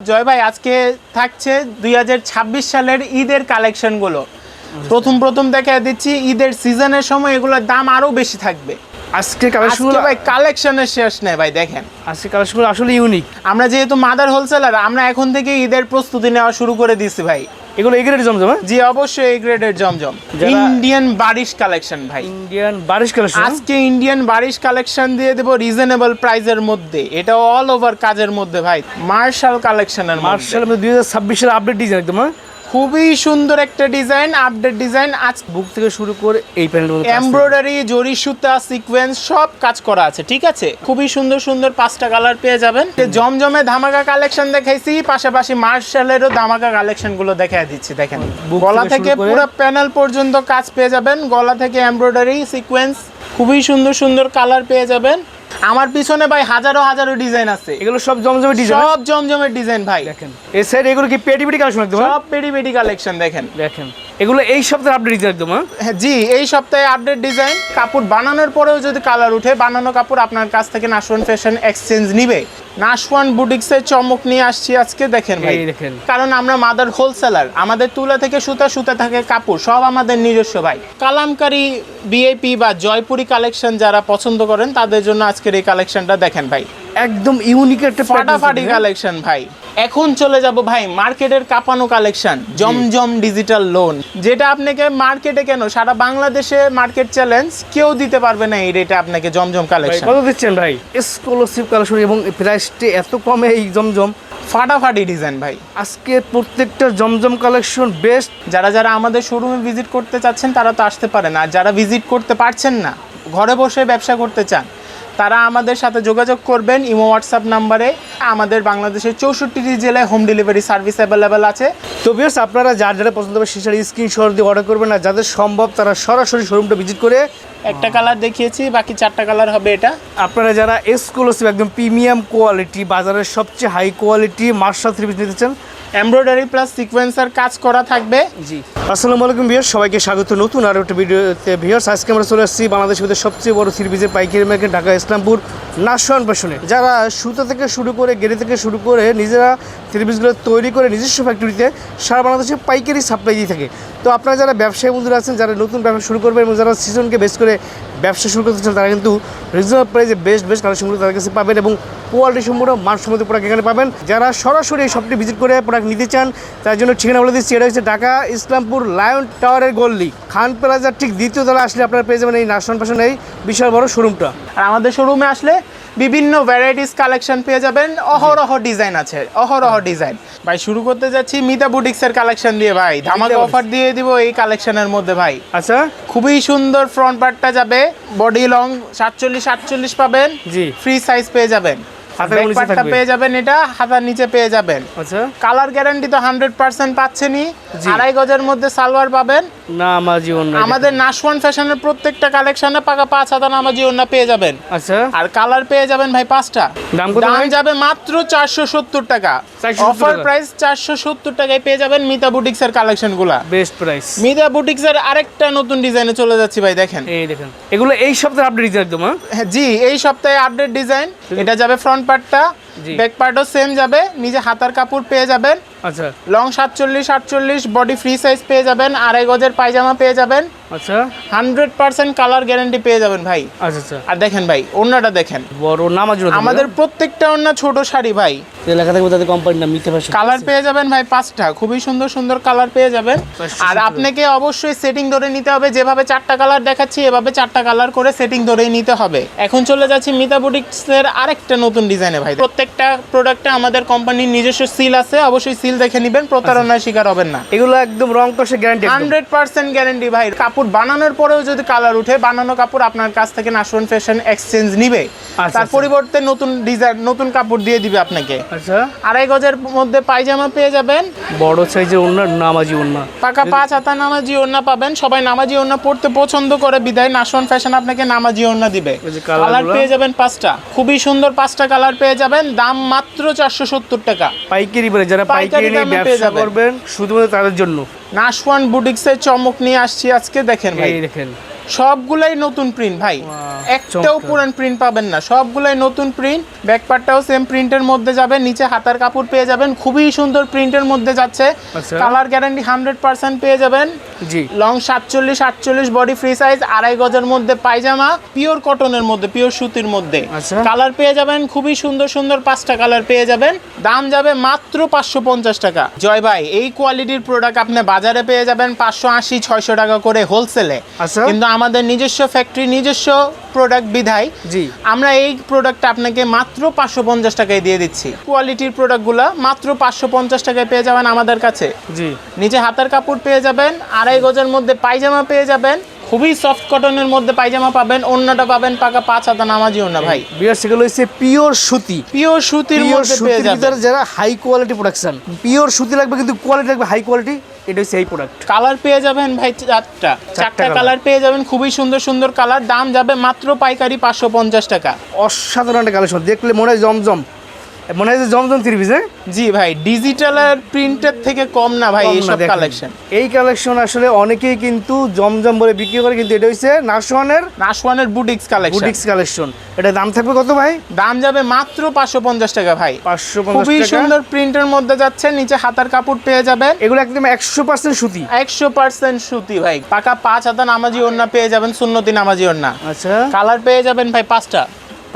জয় ভাই আজকে থাকছে দুই হাজার ছাব্বিশ সালের ঈদের কালেকশনগুলো প্রথম প্রথম দেখা দিচ্ছি ঈদের সিজনের সময় এগুলোর দাম আরও বেশি থাকবে। আজকে কালেকশনগুলো ভাই কালেকশনের শেষ নেই ভাই দেখেন। আজকে কালেকশনগুলো আসলে ইউনিক আমরা যেহেতু মাদার হোলসেলার আমরা এখন থেকে ঈদের প্রস্তুতি নেওয়া শুরু করে দিচ্ছি ভাই। এগুলো এগ্রেড জমজম হ্যাঁ? জি অবশ্যই এই গ্রেডের জমজম। ইন্ডিয়ান বারিশ কালেকশন ভাই। ইন্ডিয়ান বারিশ কালেকশন আজকে ইন্ডিয়ান বারিশ কালেকশন দিয়ে দেব রিজনেবল প্রাইজের মধ্যে। এটা অল ওভার কাজের মধ্যে ভাই। মার্শাল কালেকশনের আর মার্শাল দুই হাজার ছাব্বিশ সালে আপডেট ডিজাইন একদম হ্যাঁ? খুবই সুন্দর একটা ডিজাইন আপডেট ডিজাইন আজ বুক থেকে শুরু করে এই প্যানেল এমব্রয়ডারি জরি সুতা সিকোয়েন্স সব কাজ করা আছে ঠিক আছে? খুবই সুন্দর সুন্দর পাঁচটা কালার পেয়ে যাবেন। জমজমে ধামাকা কালেকশন দেখাইছি পাশাপাশি মার্শালেরও ধামাকা কালেকশনগুলো দেখাই দিচ্ছি দেখেন। গলা থেকে পুরো প্যানেল পর্যন্ত কাজ পেয়ে যাবেন। গলা থেকে এমব্রয়ডারি সিকোয়েন্স খুবই সুন্দর সুন্দর কালার পেয়ে যাবেন। আমার পিছনে ভাই হাজারো হাজারো ডিজাইন আছে। এগুলো সব জমজমের ডিজাইন সব জমজমের ডিজাইন ভাই। দেখেন। এই সাইড এগুলো কি পেডি পেটি কালেকশন? সব পেডি পেডি কালেকশন দেখেন। দেখেন। এগুলো এই সপ্তাহে আপডেট ডিজাইন একদম হ্যাঁ? হ্যাঁ, জি এই সপ্তাহে আপডেট ডিজাইন কাপড় বানানোর পরেও যদি কালার উঠে বানানো কাপড় আপনার কাছ থেকে নাশওয়ান ফ্যাশন এক্সচেঞ্জ নিবে। নাশওয়ান বুটিক্সের চমক নিয়ে আসছি আজকে দেখেন ভাই। দেখেন। কারণ আমরা মাদার হোলসেলার আমাদের তুলা থেকে সুতা সুতা থাকে কাপড় সব আমাদের নিজস্ব ভাই। কালামকারী বিএপি বা জয়পুরি কালেকশন যারা পছন্দ করেন তাদের জন্য আজকের এই কালেকশনটা দেখেন ভাই। একদম ইউনিক একটা ফাটাফাটি কালেকশন ভাই। এখন চলে যাব ভাই মার্কেটের কাঁপানো কালেকশন জমজম ডিজিটাল লোন যেটা আপনাকে মার্কেটে কেন? সারা বাংলাদেশে মার্কেট চ্যালেঞ্জ কেউ দিতে পারবে না এই রেটে আপনাকে জমজম কালেকশন কত দিচ্ছেন ভাই? এক্সক্লুসিভ কালেকশন এবং প্রাইসটি এত কমে এই জমজম। ফাটাফাটি ডিজাইন ভাই। আজকে প্রত্যেকটা জমজম কালেকশন বেস্ট যারা যারা আমাদের শোরুমে ভিজিট করতে চাচ্ছেন তারা তো আসতে পারেন আর যারা ভিজিট করতে পারছেন না ঘরে বসে ব্যবসা করতে চান তারা আমাদের সাথে যোগাযোগ করবেন ইমো হোয়াটসঅ্যাপ নাম্বারে। আমাদের বাংলাদেশের চৌষট্টিটি জেলায় হোম ডেলিভারি সার্ভিস অ্যাভেলেবেল আছে। তো বিয়ার্স আপনারা যার যারা পছন্দ হবে সেটার স্ক্রিনশট দিয়ে অর্ডার করবেন আর যাদের সম্ভব তারা সরাসরি শোরুমটা ভিজিট করে একটা কালার দেখিয়েছি বাকি চারটা কালার হবে এটা। আপনারা যারা এক্সক্লুসিভ একদম প্রিমিয়াম কোয়ালিটি বাজারের সবচেয়ে high quality marshal three piece নিতে চান এমব্রয়ডারি প্লাস সিকোয়েন্সার কাজ করা থাকবে। জি। আসসালামু আলাইকুম ভিউয়ার্স, সবাইকে স্বাগত। নতুন আরও একটা ভিডিওতে ভিউয়ার্স, আজকে আমরা চলে আসছি বাংলাদেশের সবচেয়ে বড় সিরিজের পাইকারি মার্কেট, ঢাকা ইসলামপুর, নাসওয়ান পেশনে যারা সুতো থেকে শুরু করে গেড়ে থেকে শুরু করে নিজেরা সিরিজগুলো তৈরি করে নিজস্ব ফ্যাক্টরিতে সারা বাংলাদেশে পাইকারি সাপ্লাই দিয়ে থাকে। তো আপনারা যারা ব্যবসায়ী বন্ধুরা আছেন, যারা নতুন ব্যবসা শুরু করবেন এবং যারা সিজনকে বেশ করে ব্যবসা শুরু করতে চান, তারা কিন্তু রিজনেবল প্রাইসে বেস্ট বেস্ট কালেকশনগুলো তাদের কাছে পাবেন এবং কোয়ালিটি সম্পূর্ণ মানসম্মত প্রোডাক্ট এখানে পাবেন। যারা সরাসরি এই শপটি ভিজিট করে প্রোডাক্ট নিতে চান, তার জন্য ঠিকানা বলে দিচ্ছি, এটা হচ্ছে ঢাকা ইসলামপুর লায়ন টাওয়ারের গল্লি খান প্লাজার ঠিক দ্বিতীয় তলা আসলে আপনারা পেয়ে যাবেন এই নাশন পাশন এই বিশাল বড় শোরুমটা আর আমাদের শোরুমে আসলে বিভিন্ন ভ্যারাইটিস কালেকশন পেয়ে যাবেন। অহরহ ডিজাইন আছে অহরহ ডিজাইন। ভাই শুরু করতে যাচ্ছি মিতা বুটিক্সের কালেকশন দিয়ে ভাই। ধামাকা অফার দিয়ে দিব এই কালেকশনের মধ্যে ভাই। আচ্ছা? খুবই সুন্দর ফ্রন্ট পার্টটা যাবে বডি লং সাতচল্লিশ সাতচল্লিশ পাবেন। জি। ফ্রি সাইজ পেয়ে যাবেন। হাতের ব্যাক নিচে পার্টটা থাকবে। পেয়ে যাবেন এটা হাতার নিচে পেয়ে যাবেন। আচ্ছা। কালার গ্যারান্টি তো হান্ড্রেড পার্সেন্ট পাচ্ছেনই। আড়াই গজের মধ্যে সালোয়ার পাবেন। না আমার জীবন। আমাদের নাশওয়ান ফ্যাশনের প্রত্যেকটা কালেকশনে পাকা পাঁচ হাজার নামাজি ওন্না পেয়ে যাবেন। আচ্ছা। আর কালার পেয়ে যাবেন ভাই পাঁচটা। দাম কত দাম যাবে মাত্র চারশো সত্তর টাকা। অফার প্রাইস চারশো সত্তর টাকায় পেয়ে যাবেন মিতা বুটিক্স এর কালেকশনগুলা বেস্ট প্রাইস মিতা বুটিক্স এর আরেকটা নতুন ডিজাইনে চলে যাচ্ছি ভাই দেখেন। এই দেখেন। এগুলো এই সপ্তাহে আপডেট ডিজাইন একদম হ্যাঁ? হ্যাঁ, জি এই সপ্তাহে আপডেট ডিজাইন এটা যাবে ফ্রন্ট জি। ব্যাক পার্টও সেম যাবে নিজে হাতার কাপড় পেয়ে যাবেন। আচ্ছা। লং সাতচল্লিশ আটচল্লিশ বডি ফ্রি সাইজ পেয়ে যাবেন আড়াই গজের পায়জামা পেয়ে যাবেন। আচ্ছা। হান্ড্রেড পার্সেন্ট কালার গ্যারান্টি পেয়ে যাবেন ভাই। আচ্ছা আচ্ছা। আর দেখেন ভাই অন্যটা দেখেন। বড় নামাজ আমাদের প্রত্যেকটা অন্য ছোট শাড়ি ভাই। লেখা থাকবে তাদের কোম্পানির নাম মিথ্যা ভাষা কালার পেয়ে যাবেন ভাই পাঁচটা খুবই সুন্দর সুন্দর কালার পেয়ে যাবেন। আর আপনাকে অবশ্যই সেটিং ধরে নিতে হবে যেভাবে চারটা কালার দেখাচ্ছি এভাবে চারটা কালার করে সেটিং ধরেই নিতে হবে। এখন চলে যাচ্ছি মিতা বুটিক্সের আরেকটা নতুন ডিজাইনে ভাই। প্রত্যেকটা প্রোডাক্টে আমাদের কোম্পানির নিজস্ব সিল আছে অবশ্যই সিল দেখে নেবেন প্রতারণার শিকার হবেন না। এগুলো একদম রং কষে গ্যারান্টি হান্ড্রেড পার্সেন্ট গ্যারেন্টি ভাই। কাপড় বানানোর পরেও যদি কালার উঠে বানানো কাপড় আপনার কাছ থেকে নাশওয়ান ফ্যাশন এক্সচেঞ্জ নিবে। আচ্ছা, তার আচ্ছা। পরিবর্তে নতুন ডিজাইন নতুন কাপড় দিয়ে দিবে আপনাকে। আচ্ছা। আড়াই গজের মধ্যে পায়জামা পেয়ে যাবেন। বড় সাইজের ওনার নামাজি ওনা পাকা পাঁচ হাতা নামাজি ওড়না পাবেন। সবাই নামাজি ওড়না পড়তে পছন্দ করে বিদায়। নাশন ফ্যাশন আপনাকে নামাজি ওড়না দিবে। কালার পেয়ে যাবেন পাঁচটা। খুবই সুন্দর পাঁচটা কালার পেয়ে যাবেন। দাম মাত্র চারশো সত্তর টাকা। পাইকারি বলে যারা পাইকারি নিয়ে ব্যবসা করবেন শুধুমাত্র তাদের জন্য। নাশওয়ান বুটিক্সের চমক নিয়ে আসছি আজকে দেখেন ভাই। দেখেন। সবগুলাই নতুন প্রিন্ট ভাই। একটাও পুরান প্রিন্ট পাবেন না। সবগুলাই নতুন প্রিন্ট ব্যাকপার্টটাও সেম প্রিন্টের মধ্যে যাবে নিচে হাতার কাপড় পেয়ে যাবেন খুবই সুন্দর প্রিন্টের মধ্যে যাচ্ছে। আচ্ছা। কালার গ্যারান্টি হান্ড্রেড পার্সেন্ট পেয়ে যাবেন। জি। লং সাতচল্লিশ আটচল্লিশ বডি ফ্রি সাইজ আড়াই গজের মধ্যে পায়জামা পিওর কটনের মধ্যে পিওর সুতির মধ্যে। আচ্ছা। কালার পেয়ে যাবেন খুবই সুন্দর সুন্দর পাঁচটা কালার পেয়ে যাবেন। দাম যাবে মাত্র পাঁচশো পঞ্চাশ টাকা। জয় ভাই এই কোয়ালিটির প্রোডাক্ট আপনি বাজারে পেয়ে যাবেন পাঁচশো আশি ছয়শো টাকা করে হোলসেলে আচ্ছা। কিন্তু আমাদের নিজস্ব ফ্যাক্টরি নিজস্ব প্রোডাক্ট বিধায় জি। আমরা এই প্রোডাক্টটা আপনাকে মাত্র পাঁচশো পঞ্চাশ টাকায় দিয়ে দিচ্ছি। কোয়ালিটির প্রোডাক্টগুলো মাত্র পাঁচশো পঞ্চাশ টাকায় পেয়ে যাবেন আমাদের কাছে। জি। নিচে হাতার কাপড় পেয়ে যাবেন আড়াই গজের মধ্যে পায়জামা পেয়ে যাবেন খুবই সফট কটনের মধ্যে পায়জামা পাবেন অন্যটা পাবেন পাকা পাঁচ হাতা নামাজি অন্য ভাই। বিয়ার সেগুলো হচ্ছে পিওর সুতি। পিওর সুতির মধ্যে পেয়ে যাবেন। যারা হাই কোয়ালিটি প্রোডাকশন পিওর সুতি লাগবে কিন্তু কোয়ালিটি লাগবে হাই কোয়ালিটি এটা হচ্ছে এই প্রোডাক্ট কালার পেয়ে যাবেন ভাই চারটা। চারটা কালার পেয়ে যাবেন খুবই সুন্দর সুন্দর কালার দাম যাবে মাত্র পাইকারি পাঁচশো পঞ্চাশ টাকা। অসাধারণ একটা কালেকশন দেখলে মনে হয় জমজম। মনে হয় জমজম থ্রি পিস হ্যাঁ? জি ভাই ডিজিটালের প্রিন্টের থেকে কম না ভাই এইসব দেখেন। কালেকশন এই কালেকশন আসলে অনেকেই কিন্তু জমজম বলে বিক্রি করে কিন্তু এটা হচ্ছে নাসওয়ানের নাশওয়ানের বুটিক্স কালেকশন বুটিক্স কালেকশন এটা দাম থাকবে কত ভাই? দাম যাবে মাত্র পাঁচশো পঞ্চাশ টাকা ভাই। পাঁচশো খুবই পঞ্চাশ সুন্দর প্রিন্টের মধ্যে যাচ্ছে নিচে হাতার কাপড় পেয়ে যাবেন এগুলো একদম একশো পার্সেন্ট সুতি। একশো পার্সেন্ট সুতি ভাই। পাকা পাঁচ হাতা নামাজি ওন্না পেয়ে যাবেন সুন্নতি নামাজি ওন্না আচ্ছা। কালার পেয়ে যাবেন ভাই পাঁচটা।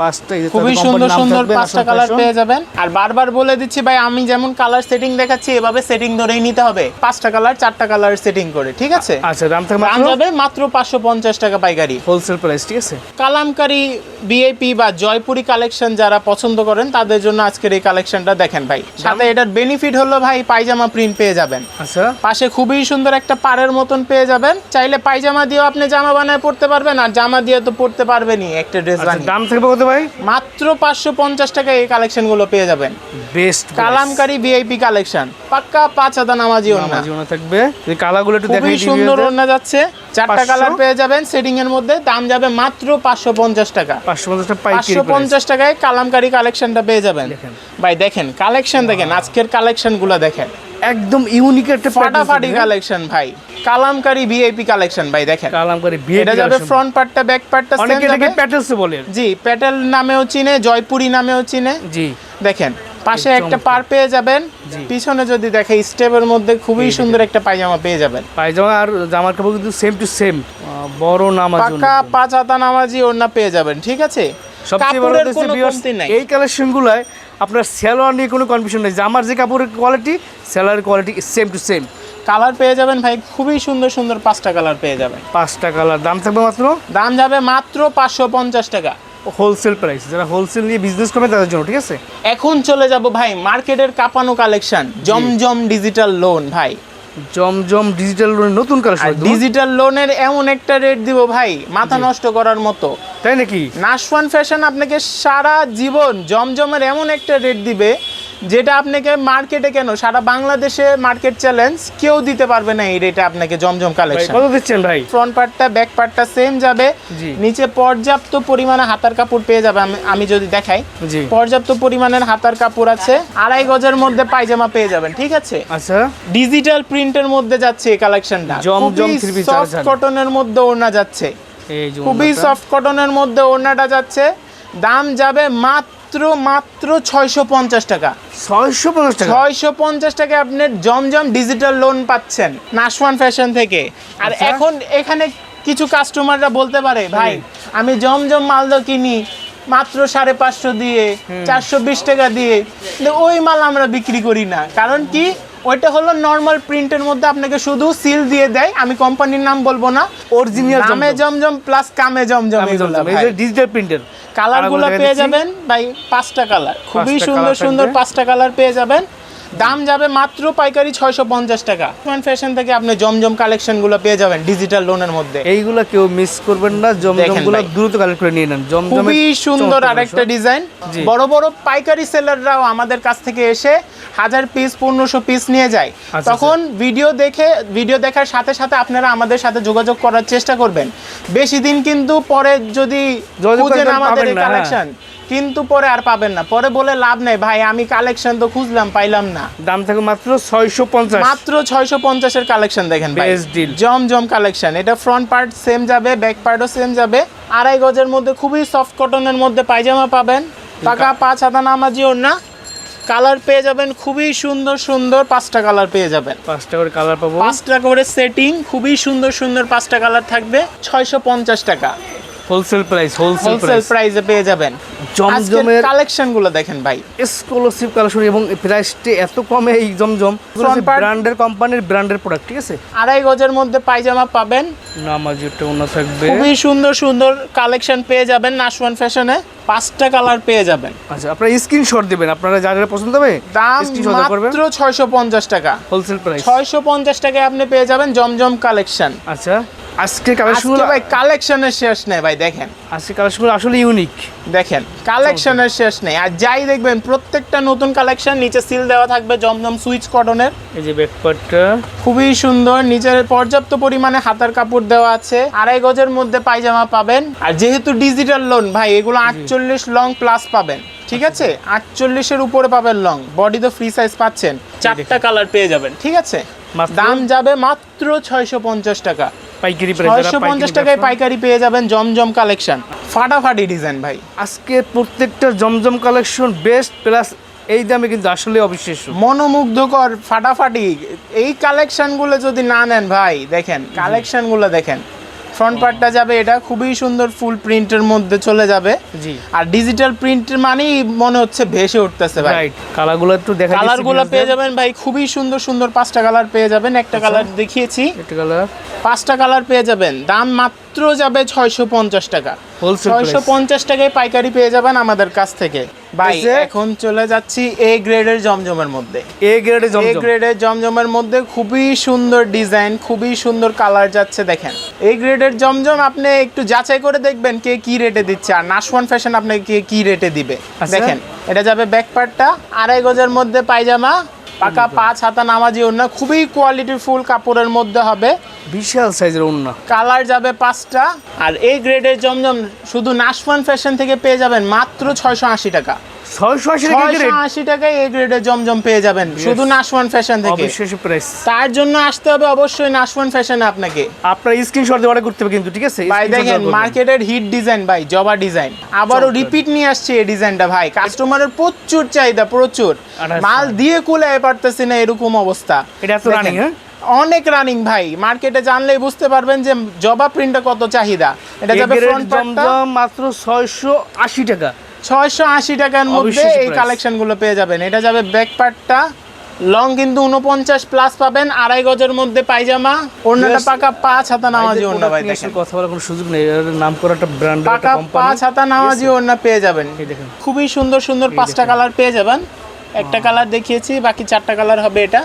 পাঁচটা খুবই তাদের সুন্দর সুন্দর পাঁচটা কালার পেয়ে যাবেন। আর বারবার বলে দিচ্ছি ভাই আমি যেমন কালার সেটিং দেখাচ্ছি এভাবে সেটিং ধরেই নিতে হবে। পাঁচটা কালার চারটা কালার সেটিং করে ঠিক আছে? আচ্ছা দাম দাম যাবে মাত্র পাঁচশো পঞ্চাশ টাকা পাইকারি। হোলসেল প্রাইস ঠিক আছে? কালামকারি বিএপি বা জয়পুরি কালেকশন যারা পছন্দ করেন তাদের জন্য আজকের এই কালেকশনটা দেখেন ভাই। সাথে এটার বেনিফিট হলো ভাই পায়জামা প্রিন্ট পেয়ে যাবেন। আচ্ছা। পাশে খুবই সুন্দর একটা পাড়ের মতন পেয়ে যাবেন। চাইলে পায়জামা দিয়েও আপনি জামা বানায় পড়তে পারবেন আর জামা দিয়ে তো পড়তে পারবেনই একটা ড্রেস আচ্ছা দাম থাকবে কত ভাই? মাত্র পাঁচশো পঞ্চাশ টাকায় এই কালেকশনগুলো পেয়ে যাবেন। বেস্ট কালামকারি ভিআইপি কালেকশন পাক্কা পাঁচ হাজার নামাজি ওন্না থাকবে। এই কালারগুলো একটু দেখাই সুন্দর ওন্না যাচ্ছে। চারটা কালার পেয়ে যাবেন। সেটিং এর মধ্যে দাম যাবে মাত্র পাঁচশো পঞ্চাশ টাকা। পাঁচশো পঞ্চাশ টাকা পাঁচশো পঞ্চাশ টাকায় কালামকারি কালেকশনটা পেয়ে যাবেন। ভাই দেখেন। কালেকশন দেখেন। আজকের কালেকশনগুলো দেখেন। একদম ইউনিক একটা ফাটাফাটি কালেকশন ভাই। কালামকারি ভিআইপি কালেকশন ভাই দেখেন। কালাম করে এটা যাবে ফ্রন্ট পার্টটা ব্যাক পার্টটা সেম অনেকে এটাকে প্যাটেলস বলে। জি প্যাটেল নামেও চিনে জয়পুরি নামেও চিনে। জি। দেখেন পাশে একটা পার পেয়ে যাবেন। পিছনে যদি দেখে স্টেপের মধ্যে খুবই সুন্দর একটা পায়জামা পেয়ে যাবেন। পায়জামা আর জামার কাপড় কিন্তু সেম টু সেম বড় নামাজ পাকা পাঁচ হাতা নামাজি ওড়না পেয়ে যাবেন ঠিক আছে? সবচেয়ে বড় হচ্ছে এই কালেকশনগুলোয় আপনার সেলোয়ার নিয়ে কোনো কনফিউশন নেই। জামার যে কাপড়ের quality quality same to same colour পেয়ে যাবেন ভাই খুবই সুন্দর সুন্দর পাঁচটা কালার পেয়ে যাবেন। পাঁচটা কালার দাম থাকবে মাত্র? দাম যাবে মাত্র পাঁচশো পঞ্চাশ টাকা। হোলসেল প্রাইস যারা হোলসেল নিয়ে বিজনেস করবে তাদের জন্য ঠিক আছে? এখন চলে যাব ভাই মার্কেটের কাপানো কালেকশন জমজম ডিজিটাল লোন ভাই। জমজম ডিজিটাল লোনের নতুন কালেকশন ডিজিটাল লোনের এমন একটা রেট দিব ভাই মাথা নষ্ট করার মতো। তাই নাকি? নাশওয়ান ফ্যাশন আপনাকে সারা জীবন জমজমের এমন একটা রেট দিবে যেটা আপনাকে মার্কেটে কেন? সারা বাংলাদেশে মার্কেট চ্যালেঞ্জ কেউ দিতে পারবে না এই রেটে আপনাকে জমজম কালেকশন কত দিচ্ছেন ভাই? ফ্রন্ট পার্টটা ব্যাক পার্টটা সেম যাবে। নিচে পর্যাপ্ত পরিমাণে হাতার কাপড় পেয়ে যাবে। আমি যদি দেখাই পর্যাপ্ত পরিমাণের হাতার কাপড় আছে। আড়াই গজের মধ্যে পায়জামা পেয়ে যাবেন ঠিক আছে? আচ্ছা। ডিজিটাল প্রিন্টের মধ্যে যাচ্ছে এই কালেকশনটা জমজম সফট কটনের মধ্যে ওড়না যাচ্ছে। খুবই সফট কটনের মধ্যে ওড়নাটা যাচ্ছে। দাম যাবে মাত্র মাত্র ছয়শো পঞ্চাশ টাকা। ছয়শো পঞ্চাশ টাকা? ছয়শো পঞ্চাশ টাকা আপনি জমজম ডিজিটাল লোন পাচ্ছেন নাশওয়ান ফ্যাশন থেকে। আর আচ্ছা। এখন এখানে কিছু কাস্টমাররা বলতে পারে ভাই আমি জমজম মালদা কিনি মাত্র সাড়ে পাঁচশো দিয়ে চারশো বিশ টাকা দিয়ে ওই মাল আমরা বিক্রি করি না। কারণ কি? ওইটা হলো নর্মাল প্রিন্টের মধ্যে আপনাকে শুধু সিল দিয়ে দেয় আমি কোম্পানির নাম বলব না। অরিজিনাল নামে জমজম। প্লাস কামে জমজম। ডিজিটাল প্রিন্টের কালারগুলো পেয়ে যাবেন ভাই পাঁচটা কালার। খুবই সুন্দর সুন্দর পাঁচটা কালার পেয়ে যাবেন। দাম যাবে মাত্র পাইকারি ছয়শো পঞ্চাশ টাকা। ফ্যাশন থেকে আপনি জমজম কালেকশনগুলো পেয়ে যাবেন ডিজিটাল লোনের মধ্যে। এইগুলা কেউ মিস করবেন না জমজমগুলো দ্রুত কালেক্ট করে নিয়ে নেন। খুবই সুন্দর আরেকটা ডিজাইন বড় বড় পাইকারি সেলাররাও আমাদের কাছ থেকে এসে হাজার পিস পনেরোশো পিস নিয়ে যায়। আচ্ছা, তখন ভিডিও দেখে ভিডিও দেখার সাথে সাথে আপনারা আমাদের সাথে যোগাযোগ করার চেষ্টা করবেন। বেশি দিন কিন্তু পরে যদি আমাদের। কালেকশন কিন্তু পরে আর পাবেন না। পরে বলে লাভ নেই। ভাই আমি কালেকশন তো খুঁজলাম পাইলাম না। দাম থাকে মাত্র ছয়শো পঞ্চাশ। মাত্র ছয়শো পঞ্চাশের কালেকশন দেখেন জম জম কালেকশন এটা ফ্রন্ট পার্ট সেম যাবে ব্যাক পার্টও সেম যাবে। আড়াই গজের মধ্যে খুবই সফট কটনের মধ্যে পায়জামা পাবেন। পাকা পাঁচ হাতা নামাজি না। কালার পেয়ে যাবেন খুবই সুন্দর সুন্দর পাঁচটা কালার পেয়ে যাবেন। পাঁচটা করে কালার পাবো। পাঁচটা করে সেটিং খুবই সুন্দর সুন্দর পাঁচটা কালার থাকবে ছয়শো পঞ্চাশ টাকা। হোলসেল প্রাইস হোলসেল হোলসেল প্রাইসে। পেয়ে যাবেন। জমজমের কালেকশনগুলো দেখেন ভাই। এক্সক্লুসিভ কালেকশন এবং প্রাইসটি এত কমে এই জমজম। ব্র্যান্ডের কোম্পানির ব্র্যান্ডের প্রোডাক্ট ঠিক আছে? আড়াই গজের মধ্যে পায়জামা পাবেন। নামাজিটা অন্য থাকবে। খুবই সুন্দর সুন্দর কালেকশন পেয়ে যাবেন নাশওয়ান ফ্যাশনে পাঁচটা কালার পেয়ে যাবেন। আচ্ছা আপনারা স্ক্রিনশট দিবেন। আপনারা যা যা পছন্দ হবে দাম মাত্র ছয়শো পঞ্চাশ টাকা। হোলসেল প্রাইস ছয়শো পঞ্চাশ টাকায় আপনি পেয়ে যাবেন জমজম কালেকশন আচ্ছা। আজকে কালেকশনগুলো ভাই কালেকশনের শেষ নেই ভাই দেখেন। আজকে কালেকশনগুলো আসলে ইউনিক দেখেন কালেকশনের শেষ নেই। আর যাই দেখবেন প্রত্যেকটা নতুন কালেকশন নিচে সিল দেওয়া থাকবে জমজম সুইচ কটনের। এই যে ব্যাকপার্টটা খুবই সুন্দর নিচের পর্যাপ্ত পরিমাণে হাতার কাপড় দেওয়া আছে। আড়াই গজের মধ্যে পায়জামা পাবেন। আর যেহেতু ডিজিটাল লোন ভাই এগুলো আটচল্লিশ লং প্লাস পাবেন। ঠিক আছে? আটচল্লিশের উপরে পাবেন লং বডি তো ফ্রি সাইজ পাচ্ছেন। চারটা কালার পেয়ে যাবেন ঠিক আছে? দাম যাবে মাত্র ছয়শো পঞ্চাশ টাকা। পাইকারি প্রাইস ছয়শো পঞ্চাশ টাকায় পাইকারি পেয়ে যাবেন জমজম কালেকশন। ফাটাফাটি ডিজাইন ভাই। আজকে প্রত্যেকটা জমজম কালেকশন বেস্ট প্লাস এই দামে কিন্তু আসলে অবিশ্বাস্য। মনোমুগ্ধকর ফাটাফাটি। এই কালেকশনগুলো যদি না নেন ভাই দেখেন কালেকশনগুলো দেখেন। ফ্রন্ট পার্টটা যাবে এটা খুবই সুন্দর ফুল প্রিন্টের মধ্যে চলে যাবে। জি। আর ডিজিটাল প্রিন্টের মানেই মনে হচ্ছে ভেসে উঠতেছে ভাই। রাইট কালারগুলো একটু দেখা কালারগুলো পেয়ে যাবেন ভাই খুবই সুন্দর সুন্দর পাঁচটা কালার পেয়ে যাবেন একটা কালার দেখিয়েছি। একটা কালার পাঁচটা কালার পেয়ে যাবেন দাম মাত্র যাবে ছয়শো পঞ্চাশ টাকা। ছয়শো। পঞ্চাশ টাকায় পাইকারি পেয়ে যাবেন আমাদের কাছ থেকে। ভাই এখন চলে যাচ্ছি এ গ্রেডের জমজমের মধ্যে। এ গ্রেডে এ গ্রেডের জমজমের মধ্যে খুবই সুন্দর ডিজাইন খুবই সুন্দর কালার যাচ্ছে দেখেন। এই গ্রেডের জমজম আপনি একটু যাচাই করে দেখবেন কে কি রেটে দিচ্ছে আর নাশওয়ান ফ্যাশন আপনাকে কে কি রেটে দিবে। আচ্ছা। দেখেন এটা যাবে ব্যাক পার্টটা আড়াই গজের মধ্যে পায়জামা পাকা পাঁচ হাতা। নামাজি ওড়না খুবই কোয়ালিটি ফুল কাপড়ের মধ্যে হবে। বিশাল সাইজের ওন্না কালার যাবে পাঁচটা আর এই গ্রেডের জমজম শুধু নাশওয়ান ফ্যাশন থেকে পেয়ে যাবেন মাত্র ছয়শো আশি টাকা। টাকায় এই গ্রেডের জমজম পেয়ে যাবেন শুধু নাশওয়ান ফ্যাশন থেকে। অবিশ্বাস্য প্রাইস তার জন্য আসতে হবে অবশ্যই নাশওয়ান ফ্যাশনে আপনাকে। আপনার স্ক্রিনশট দিয়ে অর্ডার করতে হবে কিন্তু ঠিক আছে? ভাই দেখেন মার্কেটের হিট ডিজাইন ভাই জবা ডিজাইন আবারও রিপিট নিয়ে আসছে এই ডিজাইনটা ভাই। কাস্টমারের প্রচুর চাহিদা প্রচুর। মাল দিয়ে কুলে পারতেছি না এরকম অবস্থা। এটা হ্যাঁ? অনেক রানিং ভাই। মার্কেটে জানলেই বুঝতে পারবেন যে জবা প্রিন্টটা কত চাহিদা। এটা যাবে ফ্রন্ট পার্টটা মাত্র ছয়শো আশি টাকা। ছয়শো আশি টাকার মধ্যে এই price। কালেকশনগুলো পেয়ে যাবেন। এটা যাবে ব্যাক পার্টটা লং কিন্তু উনপঞ্চাশ প্লাস পাবেন। আড়াই গজের মধ্যে পায়জামা। অন্যটা পাকা পাঁচ হাতা নামাজি অন্য ভাই দেখেন। কথা বলার কোনো সুযোগ নেই। এর নাম করা একটা ব্র্যান্ডের পাকা একটা কোম্পানি পাঁচ হাতা নামাজি অন্য পেয়ে যাবেন। এই দেখেন। খুবই সুন্দর সুন্দর পাঁচটা কালার পেয়ে যাবেন। একটা কালার দেখিয়েছি বাকি চারটা কালার হবে এটা।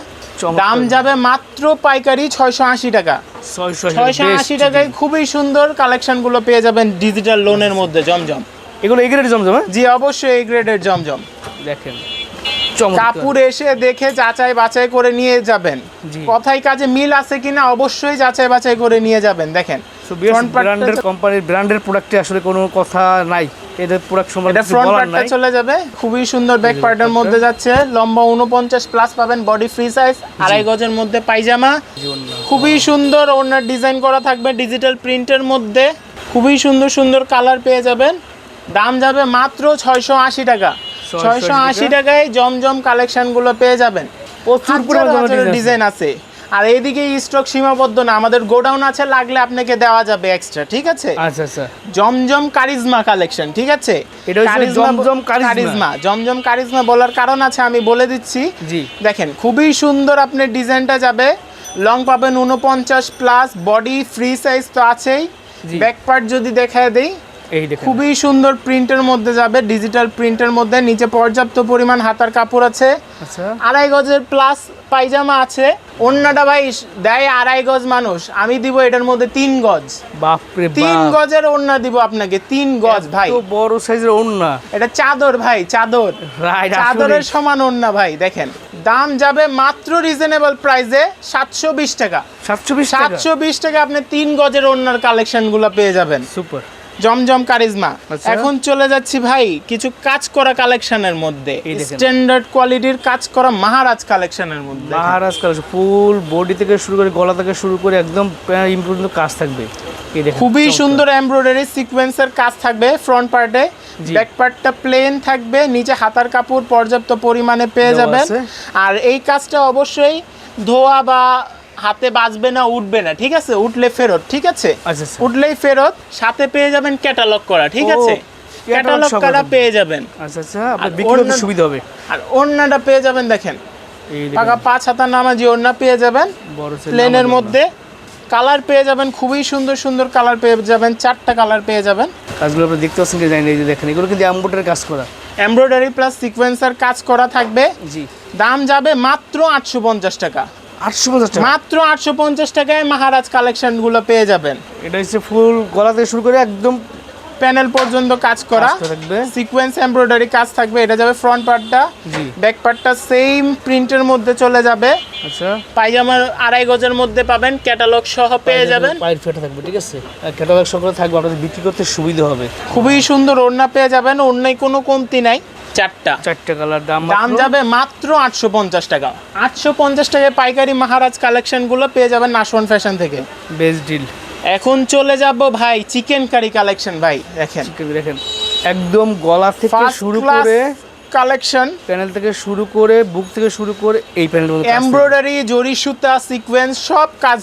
দাম যাবে মাত্র পাইকারি ছয়শো আশি টাকা। ছয়শো আশি টাকায় খুবই সুন্দর কালেকশনগুলো পেয়ে যাবেন ডিজিটাল লোনের মধ্যে জমজম। এগুলো এই গ্রেডের জমজম হ্যাঁ? জি অবশ্যই এই গ্রেডের জমজম। দেখেন কাপুর কাপড় এসে দেখে যাচাই বাছাই করে নিয়ে যাবেন। কথাই কথায় কাজে মিল আছে কিনা অবশ্যই যাচাই বাছাই করে নিয়ে যাবেন। দেখেন ব্র্যান্ডের কোম্পানির ব্র্যান্ডের প্রোডাক্টে আসলে কোনো কথা নাই। এদের প্রোডাক্ট সম্বন্ধে ফ্রন্ট পার্টটা চলে যাবে। খুবই সুন্দর ব্যাক পার্টের মধ্যে যাচ্ছে। লম্বা উনপঞ্চাশ প্লাস পাবেন বডি ফ্রি সাইজ আড়াই গজের মধ্যে পায়জামা খুবই সুন্দর ওনার ডিজাইন করা থাকবে ডিজিটাল প্রিন্টের মধ্যে। খুবই সুন্দর সুন্দর কালার পেয়ে যাবেন। দাম যাবে মাত্র ছয়শো আশি টাকা। 680 ছয়শো আশি টাকায় জমজম কালেকশনগুলো পেয়ে যাবেন। প্রচুর পরিমাণে ডিজাইন আছে। আর এইদিকে স্টক সীমাবদ্ধ না আমাদের গোডাউন আছে লাগলে আপনাকে দেওয়া যাবে এক্সট্রা ঠিক আছে? আচ্ছা আচ্ছা। জমজম কারিজমা কালেকশন ঠিক আছে? এটা হচ্ছে জমজম কারিজমা। জমজম কারিজমা বলার কারণ আছে আমি বলে দিচ্ছি। জি। দেখেন খুবই সুন্দর আপনার ডিজাইনটা যাবে। লং পাবেন উনপঞ্চাশ প্লাস বডি ফ্রি সাইজ তো আছেই। ব্যাক পার্ট যদি দেখায় দেই এই দেখেন। খুবই সুন্দর প্রিন্টের মধ্যে যাবে ডিজিটাল প্রিন্টের মধ্যে। নিচে পর্যাপ্ত পরিমাণ হাতার কাপড় আছে। আচ্ছা। আড়াই গজের প্লাস পায়জামা আছে। অন্যটা ভাই দেয় আড়াই গজ মানুষ। আমি দিব এটার মধ্যে তিন গজ। বাপরে তিন গজের ওড়না দিব আপনাকে তিন গজ ভাই। বড় সাইজের ওন্না এটা চাদর ভাই চাদর। চাদরের সমান ওড়না ভাই দেখেন। দাম যাবে মাত্র রিজনেবল প্রাইসে সাতশো বিশ টাকা। সাতশো বিশ টাকা? সাতশো বিশ টাকা আপনি তিন গজের ওড়নার কালেকশনগুলো পেয়ে যাবেন। সুপার জমজম কারিজমা। আচ্ছা। এখন চলে যাচ্ছি ভাই কিছু কাজ করা কালেকশনের মধ্যে। স্ট্যান্ডার্ড কোয়ালিটির কাজ করা মহারাজ কালেকশনের মধ্যে। মহারাজ কালেকশন ফুল বডি থেকে শুরু করে গলা থেকে শুরু করে একদম ইম্পর্টেন্ট কাজ থাকবে। খুবই সুন্দর এমব্রয়ডারি সিকোয়েন্সের কাজ থাকবে ফ্রন্ট পার্টে। ব্যাক পার্টটা প্লেন থাকবে নিচে হাতার কাপড় পর্যাপ্ত পরিমাণে পেয়ে যাবেন। আর এই কাজটা অবশ্যই ধোয়া বা হাতে বাজবে না উঠবে না ঠিক আছে? উঠলে ফেরত ঠিক আছে? আচ্ছা, আচ্ছা। উঠলেই ফেরত সাথে পেয়ে যাবেন ক্যাটালগ করা ঠিক আছে? ক্যাটালগ করা পেয়ে যাবেন। আচ্ছা আচ্ছা আপনার সুবিধা হবে। আর ওড়নাটা পেয়ে যাবেন দেখেন। পাকা পাঁচ হাতা নামাজি ওড়না পেয়ে যাবেন। প্লেনের মধ্যে। কালার পেয়ে যাবেন খুবই সুন্দর সুন্দর কালার পেয়ে যাবেন চারটা কালার পেয়ে যাবেন। কাজগুলো আপনি দেখতে পাচ্ছেন কি জানি এই যে দেখেন এগুলো কিন্তু অ্যাম্বোটার কাজ করা। এমব্রয়ডারি প্লাস সিকোয়েন্সার কাজ করা থাকবে। জি। দাম যাবে মাত্র আটশো পঞ্চাশ টাকা। আটশো পঞ্চাশ টাকা। মাত্র আটশো পঞ্চাশ টাকায় মহারাজ কালেকশনগুলো পেয়ে যাবেন। এটা হচ্ছে ফুল গলা থেকে শুরু করে একদম প্যানেল পর্যন্ত কাজ করা। সিকোয়েন্স এমব্রয়ডারি কাজ থাকবে। এটা যাবে ফ্রন্ট পার্টটা জি। ব্যাক পার্টটা সেম প্রিন্টের মধ্যে চলে যাবে। আচ্ছা। পায়জামার আড়াই গজের মধ্যে পাবেন ক্যাটালগ সহ পেয়ে যাবেন। পায়ের ফেটা থাকবে ঠিক আছে? ক্যাটালগ সকলে থাকবে আপনাদের বিক্রি করতে সুবিধা হবে। খুবই সুন্দর ওড়না পেয়ে যাবেন ওড়নায় কোনো কমতি নাই। চারটা। চারটে কালার দাম দাম যাবে মাত্র আটশো পঞ্চাশ টাকা। আটশো পঞ্চাশ টাকায় পাইকারি মহারাজ কালেকশনগুলো পেয়ে যাবেন নাশওয়ান ফ্যাশন থেকে। বেস্ট ডিল এখন চলে যাব ভাই চিকেন কারি কালেকশন ভাই দেখেন। দেখেন। একদম গলা থেকে শুরু করে কালেকশন প্যানেল থেকে শুরু করে বুক থেকে শুরু করে এই প্যানেল এমব্রয়ডারি জরি সুতা সিকোয়েন্স সব কাজ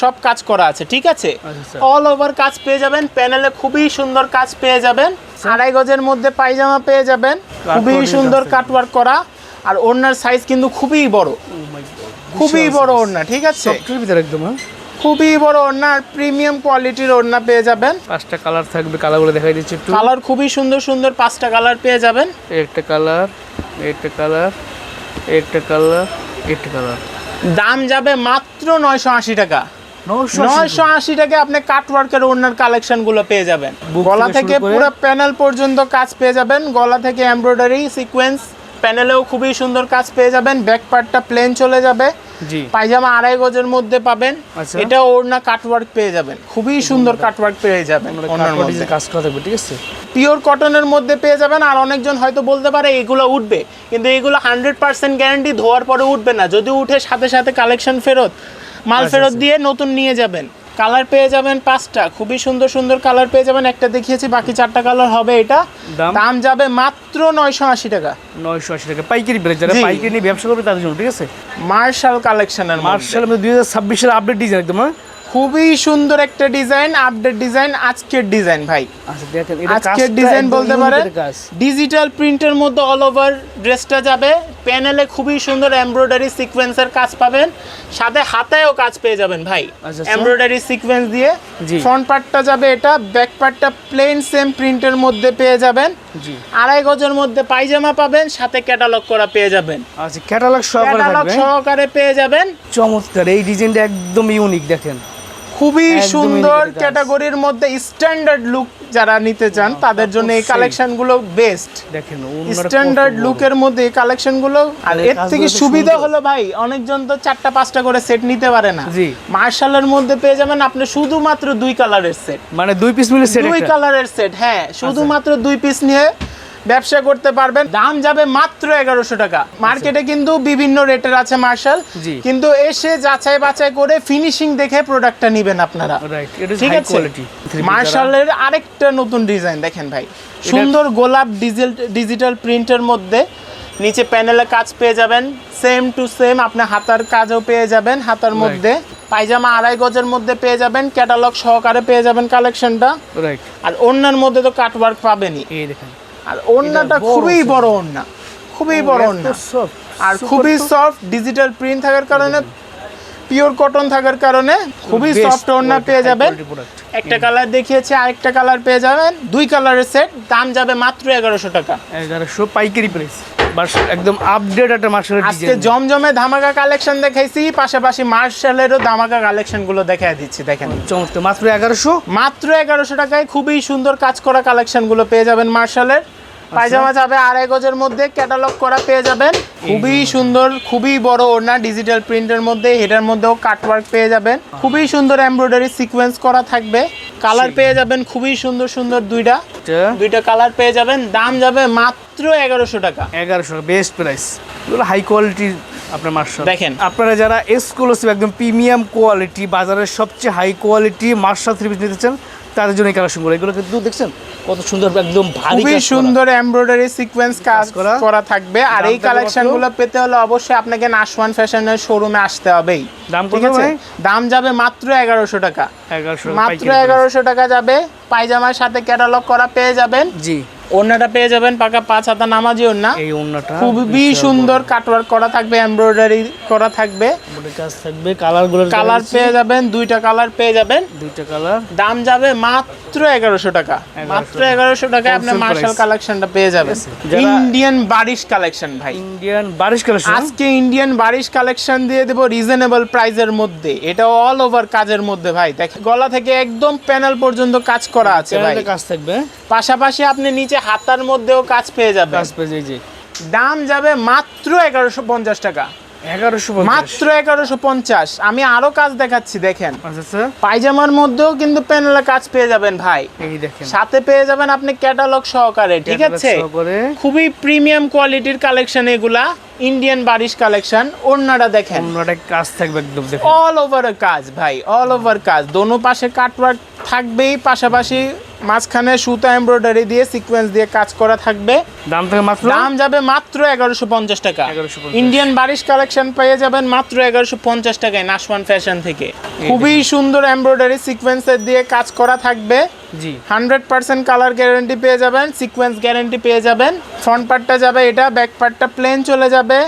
সব কাজ করা আছে ঠিক আছে? আচ্ছা, আচ্ছা। অল ওভার কাজ পেয়ে যাবেন প্যানেলে খুবই সুন্দর কাজ পেয়ে যাবেন। আড়াই গজের মধ্যে পায়জামা পেয়ে যাবেন। খুবই সুন্দর। কাটওয়ার্ক করা। আর ওড়নার সাইজ কিন্তু খুবই বড়। খুবই বড় ওড়না ঠিক আছে? একদম হ্যাঁ? খুবই বড় ওড়না আর প্রিমিয়াম কোয়ালিটির ওড়না পেয়ে যাবেন। পাঁচটা কালার থাকবে কালারগুলো দেখাই দিচ্ছি একটু। কালার খুবই সুন্দর সুন্দর পাঁচটা কালার পেয়ে যাবেন। একটা কালার একটা কালার একটা কালার একটা কালার দাম যাবে মাত্র নয়শো আশি টাকা। নয়শো আশি টাকা আপনি কাটওয়ার্কের ওড়নার কালেকশনগুলো পেয়ে যাবেন। গলা থেকে পুরো প্যানেল পর্যন্ত কাজ পেয়ে যাবেন। গলা থেকে এমব্রয়ডারি সিকোয়েন্স প্যানেলেও খুবই সুন্দর কাজ পেয়ে যাবেন। ব্যাক পার্টটা প্লেন চলে যাবে। পায়জামা আড়াই গজের মধ্যে পাবেন। আচ্ছা। এটা ওড়না কাটওয়ার্ক পেয়ে যাবেন। খুবই সুন্দর কাটওয়ার্ক পেয়ে যাবেন কাটওয়ার্ক মধ্যে। কাজ করা থাকবে ঠিক আছে? পিওর কটনের মধ্যে পেয়ে যাবেন। আর অনেকজন হয়তো বলতে পারে এগুলো উঠবে। কিন্তু এগুলো হান্ড্রেড পার্সেন্ট গ্যারান্টি ধোয়ার পরে উঠবে না। যদি উঠে সাথে সাথে কালেকশন ফেরত মাল আচ্ছা, ফেরত আচ্ছা। দিয়ে নতুন নিয়ে যাবেন। কালার পেয়ে যাবেন পাঁচটা। খুবই সুন্দর সুন্দর কালার পেয়ে যাবেন। একটা দেখিয়েছি বাকি চারটা কালার হবে এটা। দাম? দাম যাবে মাত্র নয়শো আশি টাকা। নয়শো আশি টাকা। পাইকারি প্রাইস যারা পাইকারি নিয়ে ব্যবসা করবে তাদের জন্য ঠিক আছে? মার্শাল কালেকশনের মার্শাল দুই হাজার ছাব্বিশের আপডেট ডিজাইন একদম হ্যাঁ? খুবই সুন্দর একটা ডিজাইন আপডেট ডিজাইন আজকের ডিজাইন ভাই। আচ্ছা আজকের ডিজাইন বলতে unique পারে ডিজিটাল প্রিন্টের মধ্যে অল ওভার ড্রেসটা যাবে প্যানেলে খুবই সুন্দর এমব্রয়ডারি সিকোয়েন্সের কাজ পাবেন সাথে হাতেও কাজ পেয়ে যাবেন ভাই আচ্ছা, আচ্ছা। এমব্রয়ডারি সিকোয়েন্স দিয়ে। জি। ফ্রন্ট পার্টটা যাবে এটা ব্যাক পার্টটা প্লেন সেম প্রিন্টের মধ্যে পেয়ে যাবেন। আড়াই গজের মধ্যে পায়জামা পাবেন সাথে ক্যাটালগ করা পেয়ে যাবেন। আচ্ছা ক্যাটালগ সহকারে ক্যাটালগ সহকারে পেয়ে যাবেন। চমৎকার এই ডিজাইনটা একদম ইউনিক দেখেন। খুবই সুন্দর ক্যাটাগরির মধ্যে স্ট্যান্ডার্ড লুক যারা নিতে চান তাদের জন্য এই সেই। কালেকশনগুলো বেস্ট দেখেন স্ট্যান্ডার্ড। লুকের মধ্যে এই কালেকশনগুলো আর এর থেকে সুবিধা হলো ভাই অনেকজন তো চারটা পাঁচটা করে সেট নিতে পারে না জি। মার্শালের মধ্যে পেয়ে যাবেন আপনি শুধুমাত্র দুই কালারের সেট মানে দুই পিস মিলে সেট দুই কালারের সেট হ্যাঁ শুধুমাত্র দুই পিস নিয়ে ব্যবসা করতে পারবেন। দাম যাবে মাত্র এগারোশো টাকা। মার্কেটে কিন্তু বিভিন্ন রেটের আছে মার্শাল। কিন্তু এসে যাচাই বাছাই করে ফিনিশিং দেখে প্রোডাক্টটা নিবেন আপনারা। ঠিক আছে? মার্শালের আরেকটা নতুন ডিজাইন দেখেন ভাই। সুন্দর গোলাপ ডিজিটাল ডিজিটাল প্রিন্টের মধ্যে নিচে প্যানেলে কাজ পেয়ে যাবেন। সেম টু সেম আপনি হাতার কাজও পেয়ে যাবেন হাতার মধ্যে। পায়জামা আড়াই গজের মধ্যে পেয়ে যাবেন ক্যাটালগ সহকারে পেয়ে যাবেন কালেকশনটা আর অন্যের মধ্যে তো কাটওয়ার্ক পাবেনই। এই দেখেন। আর ওড়নাটা খুবই বড় ওড়না খুবই বড় ওড়না। আর খুবই সফট ডিজিটাল প্রিন্ট থাকার কারণে পিওর কটন থাকার কারণে খুবই সফট ওড়না পেয়ে যাবেন। একটা কালার দেখিয়েছি আরেকটা কালার পেয়ে যাবেন। দুই কালারের সেট দাম যাবে মাত্র এগারোশো টাকা। এগারোশো পাইকারি প্রাইস একদম আপডেট একটা মার্শালের আজকে জমজমে ধামাকা কালেকশন দেখাইছি পাশাপাশি মার্শালেরও ধামাকা কালেকশনগুলো দেখাই দিচ্ছি দেখেন। চমৎকার মাত্র এগারোশো? মাত্র এগারোশো টাকায় খুবই সুন্দর কাজ করা কালেকশনগুলো পেয়ে যাবেন মার্শালের পায়জামা যাবে আড়াই গজের মধ্যে ক্যাটালগ করা পেয়ে যাবেন। খুবই সুন্দর খুবই বড় ওড়না ডিজিটাল প্রিন্টের মধ্যে হেডের মধ্যেও কাটওয়ার্ক পেয়ে যাবেন। খুবই সুন্দর এমব্রয়ডারি সিকোয়েন্স করা থাকবে। কালার পেয়ে যাবেন খুবই সুন্দর সুন্দর দুইটা। দুইটা কালার পেয়ে যাবেন দাম যাবে মাত্র এগারোশো টাকা। এগারোশো বেস্ট প্রাইস এগুলো হাই কোয়ালিটির আপনার মার্শাল। দেখেন। আপনারা যারা এক্সক্লুসিভ একদম প্রিমিয়াম কোয়ালিটি বাজারের সবচেয়ে high quality marshal three piece নিতে চান তাদের জন্য এই কালেকশনগুলো এগুলো কিন্তু দেখছেন কত সুন্দর একদম ভারী খুবই সুন্দর এমব্রয়ডারি সিকোয়েন্স কাজ করা। করা থাকবে। আর এই কালেকশনগুলো পেতে হলে অবশ্যই আপনাকে নাশওয়ান ফ্যাশনের শোরুমে আসতে হবেই। দাম কত ঠিক আছে? ভাই? দাম যাবে মাত্র এগারোশো টাকা। এগারোশো মাত্র এগারোশো টাকা যাবে। পায়জামার সাথে ক্যাটালগ করা পেয়ে যাবেন। জি। ওড়নাটা পেয়ে যাবেন পাকা পাঁচ হাতা নামাজি ওড়না। এই ওন্নাটা খুবই সুন্দর কাটওয়ার্ক করা থাকবে এমব্রয়ডারি করা থাকবে। বডি কাজ থাকবে কালারগুলো কালার পেয়ে যাবেন দুইটা কালার পেয়ে যাবেন। দুইটা কালার দাম যাবে মাত্র এগারোশো টাকা। মাত্র এগারোশো টাকায় আপনি মার্শাল কালেকশনটা পেয়ে যাবেন। ইন্ডিয়ান বারিশ কালেকশন ভাই। ইন্ডিয়ান বারিশ কালেকশন আজকে ইন্ডিয়ান বারিশ কালেকশন দিয়ে দেবো রিজনেবল প্রাইজের মধ্যে। এটা অল ওভার কাজের মধ্যে ভাই। দেখ গলা থেকে একদম প্যানেল পর্যন্ত কাজ করা আছে ভাই। কাজ থাকবে। পাশাপাশি আপনি নিচে হাতার মধ্যেও কাজ পেয়ে যাবেন কাজ পেয়ে জি দাম যাবে মাত্র এগারোশো পঞ্চাশ টাকা। মাত্র এগারোশো পঞ্চাশ। আমি আরও কাজ দেখাচ্ছি দেখেন। আচ্ছা আচ্ছা। পায়জামার মধ্যেও কিন্তু প্যানেলে কাজ পেয়ে যাবেন ভাই। সাথে পেয়ে যাবেন আপনি ক্যাটালগ সহকারে ঠিক আছে? খুবই প্রিমিয়াম কোয়ালিটির কালেকশন এগুলা ইন্ডিয়ান বারিশ কালেকশন। ওড়নাটা দেখেন। অন্যটা কাজ থাকবে একদম দেখেন। অল ওভার কাজ ভাই অল ওভার কাজ। দোনো পাশে কাটওয়ার্ক থাকবেই পাশাপাশি মাঝখানে সুতা এমব্রয়ডারি দিয়ে সিকোয়েন্স দিয়ে কাজ করা থাকবে। দাম থেকে মাত্র? দাম যাবে মাত্র এগারোশো পঞ্চাশ টাকা। ইন্ডিয়ান বারিশ কালেকশন পেয়ে যাবেন মাত্র এগারোশো পঞ্চাশ টাকায় নাশওয়ান ফ্যাশন থেকে। খুবই সুন্দর এমব্রয়ডারি সিকোয়েন্সের দিয়ে কাজ করা থাকবে। জি। হান্ড্রেড পার্সেন্ট কালার গ্যারেন্টি পেয়ে যাবেন সিকোয়েন্স গ্যারেন্টি পেয়ে যাবেন। ফ্রন্ট পার্টটা যাবে এটা ব্যাক পার্টটা প্লেন চলে যাবে।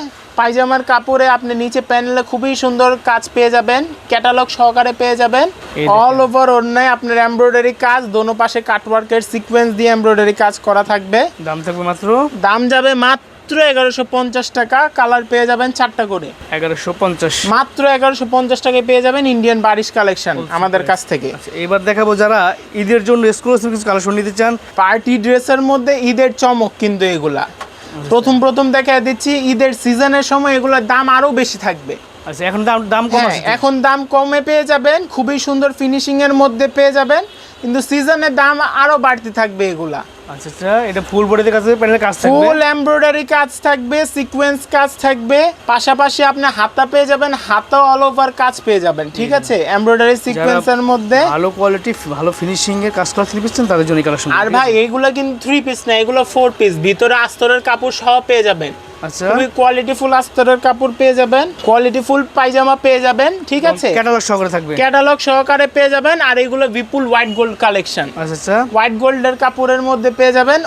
পায়জামার কাপড়ে আপনি নিচে প্যানেলে খুবই সুন্দর কাজ পেয়ে যাবেন ক্যাটালগ সহকারে পেয়ে যাবেন। অল ওভার অন্যায় আপনার এমব্রয়ডারি কাজ দোনো পাশে কাটওয়ার্কের সিকোয়েন্স দিয়ে এমব্রয়ডারি কাজ করা থাকবে। দাম থাকবে মাত্র? দাম যাবে মাত্র এগারোশো পঞ্চাশ টাকা কালার পেয়ে যাবেন চারটা করে। এগারোশো পঞ্চাশ। মাত্র এগারোশো পঞ্চাশ টাকায় পেয়ে যাবেন ইন্ডিয়ান বারিশ কালেকশন আমাদের কাছ থেকে। আচ্ছা এবার দেখাবো যারা ঈদের জন্য এক্সক্লুসিভ কিছু কালেকশন নিতে চান। পার্টি ড্রেসের মধ্যে ঈদের চমক কিন্তু এগুলা। প্রথম প্রথম দেখা দিচ্ছি ঈদের সিজনের সময় এগুলোর দাম আরও বেশি থাকবে আচ্ছা এখন দাম দাম কম হ্যাঁ? এখন দাম কমে পেয়ে যাবেন খুবই সুন্দর ফিনিশিং এর মধ্যে পেয়ে যাবেন কিন্তু সিজনের দাম আরও বাড়তে থাকবে এগুলা আচ্ছা আচ্ছা এটা ফুল বডিতে কাজ প্যানেলের কাজ থাকবে? ফুল এমব্রয়ডারি কাজ থাকবে সিকোয়েন্স কাজ থাকবে পাশাপাশি আপনি হাতা পেয়ে যাবেন হাতা অল ওভার কাজ পেয়ে যাবেন ঠিক আছে? এমব্রয়ডারি সিকোয়েন্সের মধ্যে ভালো কোয়ালিটি ভালো ফিনিশিং এর কাজ করা থ্রি তাদের জন্য কালেকশন আর ভাই এগুলো কিন্তু থ্রি পিস না এগুলো ফোর পিস ভিতরে আস্তরের কাপড় সহ পেয়ে যাবেন। আচ্ছা। কোয়ালিটি ফুল আস্তরের কাপড় পেয়ে যাবেন। কোয়ালিটি ফুল পায়জামা পেয়ে যাবেন ঠিক আছে? ক্যাটালগ সহকারে থাকবে। ক্যাটালগ সহকারে পেয়ে যাবেন আর এগুলো বিপুল হোয়াইট গোল্ড কালেকশন আচ্ছা আচ্ছা। হোয়াইট গোল্ডের কাপড়ের মধ্যে পেয়ে যাবেন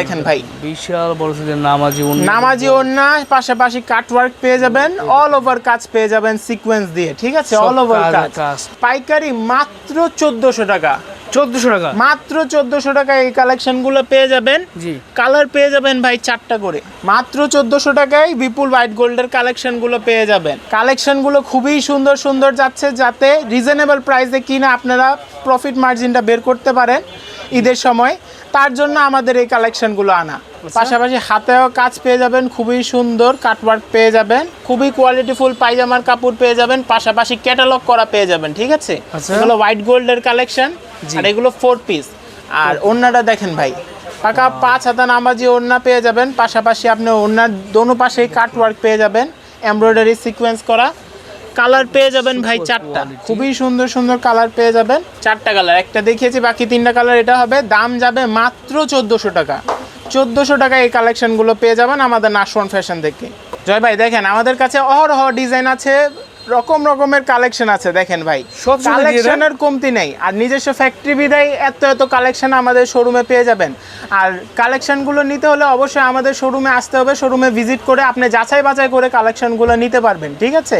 দেখেন ভাই। বিশাল বড় সাইজের নামাজি নামাজি ওন্না পাশাপাশি কাটওয়ার্ক পেয়ে যাবেন অল ওভার কাজ পেয়ে যাবেন সিকোয়েন্স দিয়ে ঠিক আছে? অল ওভার কাজ। পাইকারি মাত্র চোদ্দশো টাকা। চোদ্দশো টাকা। মাত্র চোদ্দশো টাকা এই কালেকশনগুলো পেয়ে যাবেন। জি। কালার পেয়ে যাবেন ভাই চারটা করে। মাত্র চোদ্দশো টাকায় বিপুল হোয়াইট গোল্ডের কালেকশনগুলো পেয়ে যাবেন। কালেকশনগুলো খুবই সুন্দর সুন্দর যাচ্ছে যাতে রিজনেবল প্রাইসে কিনে আপনারা প্রফিট মার্জিনটা বের করতে পারেন ঈদের সময়। তার জন্য আমাদের এই কালেকশনগুলো আনা। পাশাপাশি হাতেও কাজ পেয়ে যাবেন খুবই সুন্দর কাটওয়ার্ক পেয়ে যাবেন খুবই কোয়ালিটিফুল পায়জামার কাপড় পেয়ে যাবেন পাশাপাশি ক্যাটালগ করা পেয়ে যাবেন ঠিক আছে? আচ্ছা। এগুলো হোয়াইট গোল্ডের কালেকশন। আর এগুলো ফোর পিস আর ওড়নাটা দেখেন ভাই। পাকা পাঁচ হাতা নামাজি ওড়না পেয়ে যাবেন। পাশাপাশি আপনি ওড়নার দোনো পাশেই কাট ওয়ার্ক পেয়ে যাবেন। এমব্রয়ডারি সিকোয়েন্স করা। কালার পেয়ে যাবেন ভাই চারটা। খুবই সুন্দর সুন্দর কালার পেয়ে যাবেন। চারটা কালার একটা দেখিয়েছি বাকি তিনটা কালার এটা হবে। দাম যাবে মাত্র চোদ্দোশো টাকা। চোদ্দোশো টাকা এই কালেকশনগুলো পেয়ে যাবেন আমাদের নাশওয়ান ফ্যাশন থেকে। জয় ভাই দেখেন আমাদের কাছে অহরহ ডিজাইন আছে। রকম রকমের কালেকশন আছে দেখেন ভাই। কালেকশনের কমতি নেই। আর নিজস্ব ফ্যাক্টরি বিদায় এত এত কালেকশন আমাদের শোরুমে পেয়ে যাবেন। আর কালেকশনগুলো নিতে হলে অবশ্যই আমাদের শোরুমে আসতে হবে শোরুমে ভিজিট করে আপনি যাচাই বাছাই করে কালেকশনগুলো নিতে পারবেন ঠিক আছে?